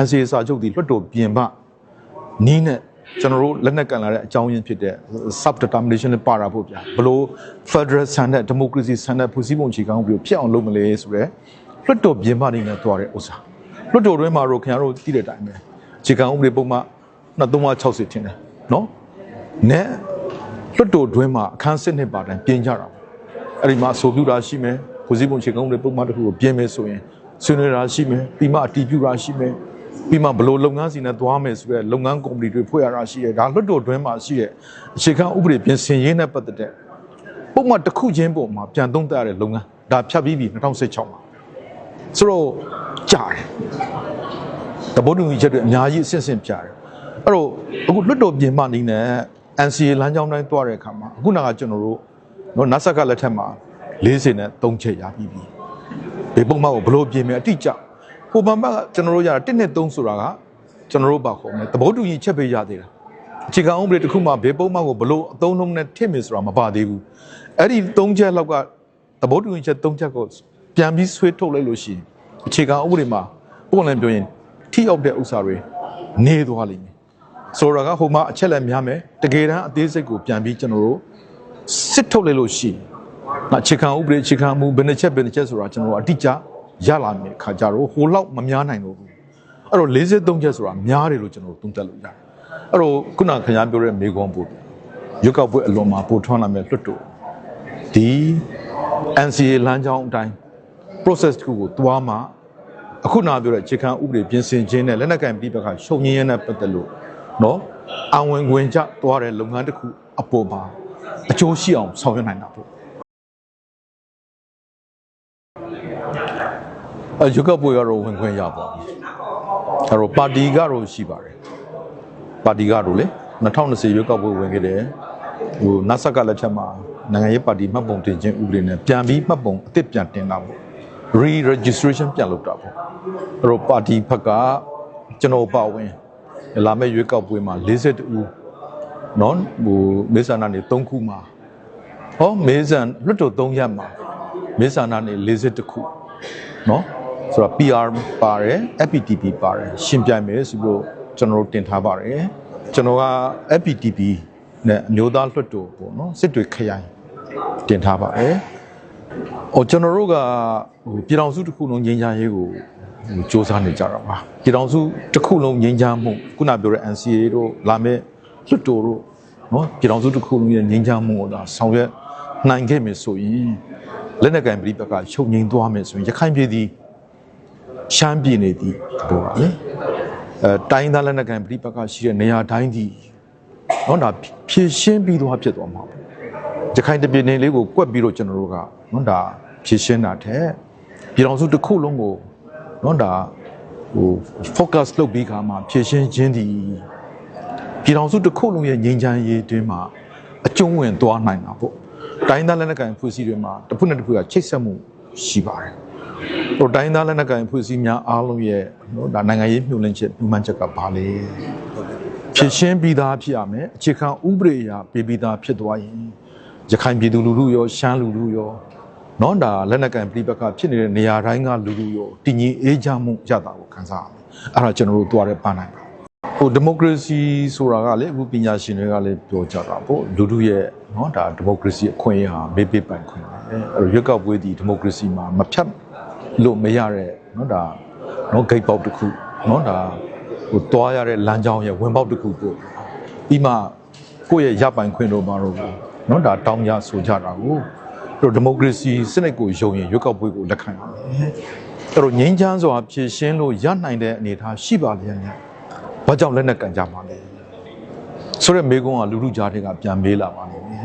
NCA စာချုပ်ဒီလွတ်တော်ပြင်ပနီးနဲ့ကျွန်တော်တို့လက်နက်ကန်လာတဲ့အကြောင်းရင်းဖြစ်တဲ့ sub determination နဲ့ပါတာဖို့ဗျာဘလို့ federal standard democracy standard ဖွဲ့စည်းပုံအခြေခံဥပဒေကိုဖြစ်အောင်လုပ်မလဲဆိုတော့လွတ်တော်ပြင်ပနေနဲ့တွားတဲ့ဥစ္စာလွတ်တော်တွင်းမှာတော့ခင်ဗျားတို့သိတဲ့အတိုင်းပဲအခြေခံဥပဒေပုံမှ2360ထင်တယ်နော်နဲ့လွတ်တော်တွင်းမှာအခန်းစစ်နှစ်ပါတိုင်းပြင်ကြတာအဲ့ဒီမှာအဆိုပြုတာရှိမယ်ဖွဲ့စည်းပုံအခြေခံဥပဒေပုံမှန်တစ်ခုကိုပြင်မယ်ဆိုရင်ဆွေးနွေးတာရှိမယ်ပြီးမှအတည်ပြုတာရှိမယ် ပြီးမှဘယ်လိုလုပ်ငန်းစီနဲ့သွားမယ်ဆိုတဲ့လုပ်ငန်းကော်မတီတွေဖွဲ့ရတာရှိတယ်ဒါလွတ်တော်တွင်းမှာရှိတဲ့အခြေခံဥပဒေပြင်ဆင်ရေးနဲ့ပတ်သက်တဲ့ပုံမှန်တစ်ခုချင်းပုံမှာပြန်သုံးသပ်ရတဲ့လုပ်ငန်းဒါဖြတ်ပြီးပြီ2016မှာဆိုတော့ကြားတယ်တဘောတူညီချက်တွေအများကြီးအဆင့်ဆင့်ပြတယ်အဲ့တော့အခုလွတ်တော်ပြင်မှနေနဲ့ NCA လမ်းကြောင်းတိုင်းတွားတဲ့အခါမှာအခုနကကျွန်တော်တို့နော်နတ်ဆက်ကလက်ထက်မှာ40နဲ့3ချက်ရပြီးပြီဒီပုံမှန်ကိုဘလို့ပြင်မယ်အတိအကျ ဟိုဘမကကျွန်တော်တို့ရတာ1နဲ့3ဆိုတာကကျွန်တော်တို့ပါခေါ်မယ်တဘောတူညီချက်ပဲရသေးတာအခြေခံဥပဒေတစ်ခုမှဘေးပုံမှန်ကိုဘလို့အသုံးလုံးနဲ့ထည့်မယ်ဆိုတာမပါသေးဘူးအဲ့ဒီ3ချက်လောက်ကတဘောတူညီချက်3ချက်ကိုပြန်ပြီးဆွေးထုတ်လိုက်လို့ရှိရင်အခြေခံဥပဒေမှာပုံလည်းပြောရင်ထိရောက်တဲ့ဥစ္စာတွေနေသွားလိမ့်မယ်ဆိုတော့ကဟိုမှာအချက်လက်များမယ်တကယ်တမ်းအသေးစိတ်ကိုပြန်ပြီးကျွန်တော်တို့စစ်ထုတ်လိုက်လို့ရှိရင်ငါအခြေခံဥပဒေအခြေခံမူဘယ်နှချက်ဘယ်နှချက်ဆိုတာကျွန်တော်တို့အတိအကျ ရလာမယ်ခါကြတော့ဟိုလောက်မများနိုင်လို့ဘူးအဲ့တော့43ချက်ဆိုတာများတယ်လို့ကျွန်တော်တို့သုံးသပ်လို့ရတယ်အဲ့တော့ခုနခင်ဗျားပြောတဲ့မေကွန်ပို့ရွက်ကောက်ပွဲအလွန်မှာပို့ထွန်းလာမဲ့လွတ်တော်ဒီ NCA လမ်းကြောင်းအတိုင်း process တစ်ခုကိုတွားမှအခုနပြောတဲ့အခြေခံဥပဒေပြင်ဆင်ခြင်းနဲ့လက်နက်ကင်ပြည်ပခါရှုံငင်းရင်းနဲ့ပတ်သက်လို့နော်အဝင်ဝင်ကြတွားတဲ့လုပ်ငန်းတစ်ခုအပေါ်မှာအကျိုးရှိအောင်ဆောင်ရွက်နိုင်တာပေါ့ အယူကပွဲကတော့ဝင်ခွင့်ရပါပြီအဲတော့ပါတီကတော့ရှိပါတယ်ပါတီကတော့လေ2020ရွေးကောက်ပွဲဝင်ခဲ့တယ်ဟိုနတ်ဆက်ကလက်ချက်မှာနိုင်ငံရေးပါတီမှတ်ပုံတင်ခြင်းဥပဒေနဲ့ပြန်ပြီးမှတ်ပုံအစ်စ်ပြန်တင်တာပေါ့ re-registration ပြန်လုပ်တာပေါ့အဲ့တော့ပါတီဘက်ကကျွန်တော်ပါဝင်လာမယ့်ရွေးကောက်ပွဲမှာ42ဦးနော်ဟိုမေဆန္ဒနေ3ခုမှာဟောမေဆန်လွတ်တော်3ရက်မှာမေဆန္ဒနေ42ခုနော် ဆိုတော့ PR ပါတယ် FPTP ပါတယ်ရှင်ပြိုင်မယ်ဆိုပြီးတော့ကျွန်တော်တို့တင်ထားပါတယ်ကျွန်တော်က FPTP နဲ့အမျိုးသားလွှတ်တော်ပေါ့နော်စစ်တွေခရိုင်တင်ထားပါတယ်ဟိုကျွန်တော်တို့ကဟိုပြည်တော်စုတစ်ခုလုံးငြိမ်းချမ်းရေးကိုဟိုစ조사နေကြတာပါပြည်တော်စုတစ်ခုလုံးငြိမ်းချမ်းမှုခုနပြောတဲ့ NCA တို့လာမဲ့လွှတ်တော်တို့နော်ပြည်တော်စုတစ်ခုလုံးရဲ့ငြိမ်းချမ်းမှုကိုဒါဆောင်ရွက်နိုင်ခဲ့မယ်ဆိုရင်လက်နက်ကင်ပြည်ဘက်ကချုပ်ငြိမ်းသွားမယ်ဆိုရင်ရခိုင်ပြည်သည် ရှမ်းပြည်နေသည်ဘောပါလေအဲတိုင်းသားလက်နက်ကင်ပြည်ဘက်ကရှိတဲ့နေရာတိုင်းသည်နော်ဒါဖြည့်ရှင်းပြီးသွားဖြစ်သွားမှာပေါ့ရခိုင်တပြည်နယ်လေးကိုကွက်ပြီးတော့ကျွန်တော်တို့ကနော်ဒါဖြည့်ရှင်းတာတဲ့ပြည်တော်စုတစ်ခုလုံးကိုနော်ဒါဟို focus လုပ်ပြီးခါမှာဖြည့်ရှင်းခြင်းသည်ပြည်တော်စုတစ်ခုလုံးရဲ့ငြိမ်းချမ်းရေးတွင်မှာအကျုံးဝင်သွားနိုင်တာပေါ့တိုင်းသားလက်နက်ကိုင်ဖွဲ့စည်းတွေမှာတစ်ဖက်နဲ့တစ်ဖက်ကချိတ်ဆက်မှုရှိပါတယ် ဟိုတိုင်းသားလက်နက်ကိုင်ဖွဲ့စည်းများအားလုံးရဲ့နော်ဒါနိုင်ငံရေးမြှုပ်လင်းချက်ညှိမှန်းချက်ကဘာလဲဖြစ်ရှင်းပြီးသားဖြစ်ရမယ်အခြေခံဥပဒေအရပြည်ပြီးသားဖြစ်သွားရင်ရခိုင်ပြည်သူလူထုရောရှမ်းလူထုရောနော်ဒါလက်နက်ကန်ပြည်ပကဖြစ်နေတဲ့နေရာတိုင်းကလူထုရောတည်ငြိမ်အေးချမ်းမှုရတာကိုခံစားရမယ်အဲ့ဒါကျွန်တော်တို့တွားတဲ့ပန်းနိုင်ပါဟိုဒီမိုကရေစီဆိုတာကလေအခုပညာရှင်တွေကလည်းပြောကြတာပေါ့လူထုရဲ့နော်ဒါဒီမိုကရေစီအခွင့်အရေးဟာမေးပေးပိုင်ခွင့်ပဲအဲ့တော့ရွက်ကောက်ပွဲဒီဒီမိုကရေစီမှာမဖြတ် လို့မရတဲ့နော်ဒါနော်ဂိတ်ပေါက်တစ်ခုနော်ဒါဟိုတွားရတဲ့လမ်းကြောင်းရဲ့ဝင်ပေါက်တစ်ခုပို့ပြီးမှကိုယ့်ရဲ့ရပိုင်ခွင့်တို့ဘာလို့နော်ဒါတောင်းကြဆိုကြတာကိုအဲ့တော့ဒီမိုကရေစီစနစ်ကိုယုံရင်ရွက်ကောက်ပွဲကိုလက်ခံရမယ်အဲ့တော့ငြိမ်းချမ်းစွာဖြည့်ရှင်းလို့ရနိုင်တဲ့အနေအထားရှိပါလျက်နဲ့ဘာကြောင့်လက်နက်ကန်ကြမှာလဲဆိုတော့မေကုန်းကလူလူကြားတွေကပြန်မေးလာပါလိမ့်မယ်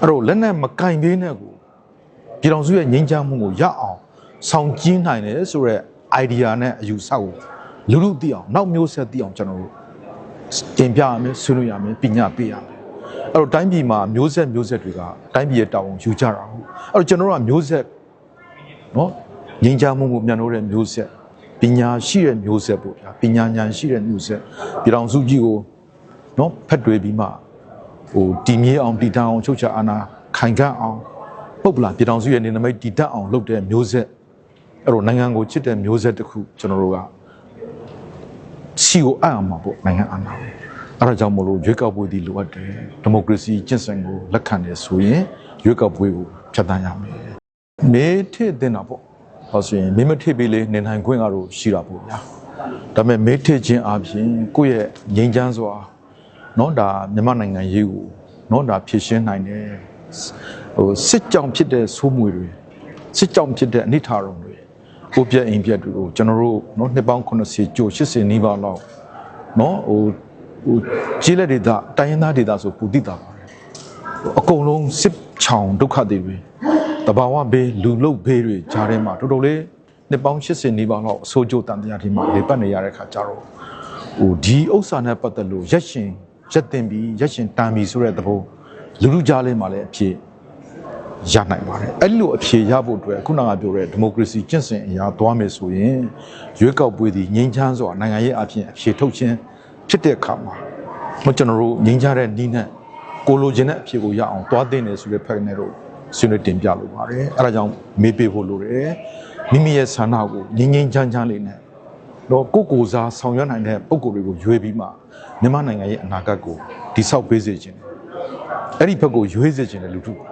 အဲ့တော့လက်နက်မကင်ပေးနဲ့ကိုပြည်တော်စုရဲ့ငြိမ်းချမ်းမှုကိုရအောင် ဆောင်ကျင်းနိုင်တယ်ဆိုတော့ idea နဲ့အယူဆကိုလူလူသိအောင်နောက်မျိုးဆက်သိအောင်ကျွန်တော်တို့တင်ပြရမယ်ဆွေးနွေးရမယ်ပညာပေးရမယ်အဲ့တော့တိုင်းပြည်မှာမျိုးဆက်မျိုးဆက်တွေကတိုင်းပြည်ရဲ့တာဝန်ယူကြတာဟုတ်အဲ့တော့ကျွန်တော်တို့ကမျိုးဆက်နော်ငြိမ်းချမ်းမှုကိုမြန်လို့တဲ့မျိုးဆက်ပညာရှိတဲ့မျိုးဆက်ပေါ့ဗျာပညာဉာဏ်ရှိတဲ့မျိုးဆက်ပြည်တော်စုကြီးကိုနော်ဖက်တွေပြီးမှဟိုတည်မြဲအောင်တည်တံ့အောင်ချုပ်ချအာဏာခိုင်ခန့်အောင်ပုတ်ပလာပြည်တော်စုရဲ့နေနမိတ်တည်တတ်အောင်လုပ်တဲ့မျိုးဆက် အဲ့တော့နိုင်ငံကိုချစ်တဲ့မျိုးဆက်တစ်ခုကျွန်တော်တို့က စီကိုအံ့အောင်မှာပေါ့နိုင်ငံအာဏာကိုအဲ့ဒါကြောင့်မလို့ရွေးကောက်ပွဲဒီလိုအပ်တယ်ဒီမိုကရေစီကျင့်စဉ်ကိုလက်ခံတယ်ဆိုရင်ရွေးကောက်ပွဲကိုဖျက်ဆီးရမယ်မေးထည့်တင်တာပေါ့ဟောဆိုရင်မေးမထည့်ပြီးလေနေနိုင်ခွင့်ကတော့ရှိတာပေါ့ဗျာဒါပေမဲ့မေးထည့်ခြင်းအပြင်ကိုယ့်ရဲ့ငြိမ်းချမ်းစွာเนาะဒါမြန်မာနိုင်ငံရေးကိုเนาะဒါဖြည့်ရှင်းနိုင်တယ်ဟိုစစ်ကြောင်ဖြစ်တဲ့ဆိုးမွေတွေစစ်ကြောင်ဖြစ်တဲ့အနိဋ္ဌာရုံတွေ ေ ကိုပြက်အိမ်ပြက်တွေကိုကျွန်တော်တို့เนาะနှစ်ပေါင်း80ကျော်80နီးပါးလောက်เนาะဟိုဟိုကြီးလက်ဒေတာတိုင်းရင်းသားဒေတာဆိုပူတိတာပါတယ်အကုန်လုံးစစ်ချောင်ဒုက္ခတွေတွေတဘာဝဘေးလူလုတ်ဘေးတွေဂျားထဲမှာတော်တော်လေးနှစ်ပေါင်း80နီးပါးလောက်အဆိုးကြိုးတန်တရားဒီမှာလေပတ်နေရတဲ့ခါကြတော့ဟိုဒီဥစ္စာနဲ့ပတ်သက်လို့ရက်ရှင်ရက်တင်ပြီးရက်ရှင်တန်ပြီးဆိုတဲ့သဘောလူလူကြားလေးမှာလည်းအဖြစ် ရနိုင်ပါတယ်အဲ့လိုအဖြေရဖို့အတွက်ခုနကပြောတဲ့ဒီမိုကရေစီကျင့်စဉ်အရာသွားမယ်ဆိုရင်ရွေးကောက်ပွဲဒီငြိမ်းချမ်းစွာနိုင်ငံရေးအဖြစ်အဖြေထုတ်ခြင်းဖြစ်တဲ့အခါမှာမကျွန်တော်တို့ငြိမ်းချမ်းတဲ့နီးနဲ့ကိုလိုချင်တဲ့အဖြေကိုရအောင်သွားသိနေဆိုတဲ့ဖက်နဲ့တော့ဆွေးနွေးတင်ပြလိုပါတယ်အဲဒါကြောင့်မေးပေးဖို့လိုတယ်မိမိရဲ့ဆန္ဒကိုငြိမ်းငြိမ်းချမ်းချမ်းလေးနဲ့တော့ကိုယ့်ကိုယ်စားဆောင်ရွက်နိုင်တဲ့ပုံကိုယ်တွေကိုရွေးပြီးမှမြန်မာနိုင်ငံရဲ့အနာဂတ်ကိုတိဆောက်ပေးစေခြင်းတယ်အဲ့ဒီဘက်ကိုရွေးစေခြင်းတဲ့လူထုပါ